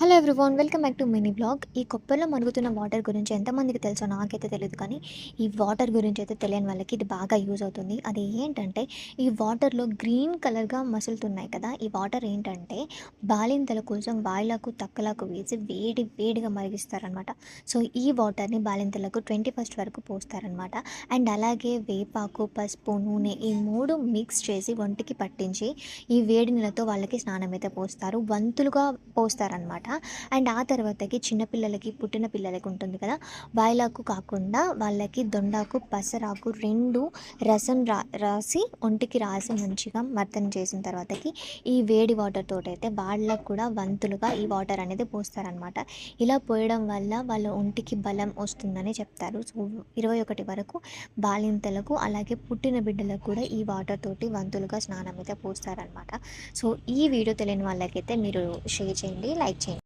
Hello everyone welcome back to mini blog ఈ కొప్పల్లో మరుగుతున్న వాటర్ గురించి ఎంతమందికి తెలుసో నాకైతే తెలియదు కానీ ఈ వాటర్ గురించి అయితే తెలియని వాళ్ళకి ఇది బాగా యూజ్ అవుతుంది. అది ఏంటంటే ఈ వాటర్లో గ్రీన్ కలర్గా మసులుతున్నాయి కదా ఈ వాటర్ ఏంటంటే బాలింతల కోసం వాయిలకు తక్కలకు వేసి వేడి వేడిగా మరిగిస్తారనమాట సో ఈ వాటర్ని బాలింతలకు ట్వంటీ ఫస్ట్ వరకు పోస్తారనమాట అండ్ అలాగే వేపాకు పసుపు నూనె ఈ మూడు మిక్స్ చేసి ఒంటికి పట్టించి ఈ వేడి నీళ్ళతో వాళ్ళకి స్నానం అయితే పోస్తారు. వంతులుగా పోస్తారనమాట అండ్ ఆ తర్వాతకి చిన్నపిల్లలకి పుట్టిన పిల్లలకి ఉంటుంది కదా వాయిలాకు కాకుండా వాళ్ళకి దొండాకు పసరాకు రెండు రసం రా రాసి ఒంటికి రాసి మంచిగా మర్దన చేసిన తర్వాతకి ఈ వేడి వాటర్ తోటైతే వాళ్ళకు కూడా వంతులుగా ఈ వాటర్ అనేది పోస్తారనమాట. ఇలా పోయడం వల్ల వాళ్ళ ఒంటికి బలం వస్తుందని చెప్తారు. సో ఇరవై ఒకటి వరకు బాలింతలకు అలాగే పుట్టిన బిడ్డలకు కూడా ఈ వాటర్ తోటి వంతులుగా స్నానం అయితే పోస్తారనమాట. సో ఈ వీడియో తెలియని వాళ్ళకైతే మీరు షేర్ చేయండి లైక్ చేయండి.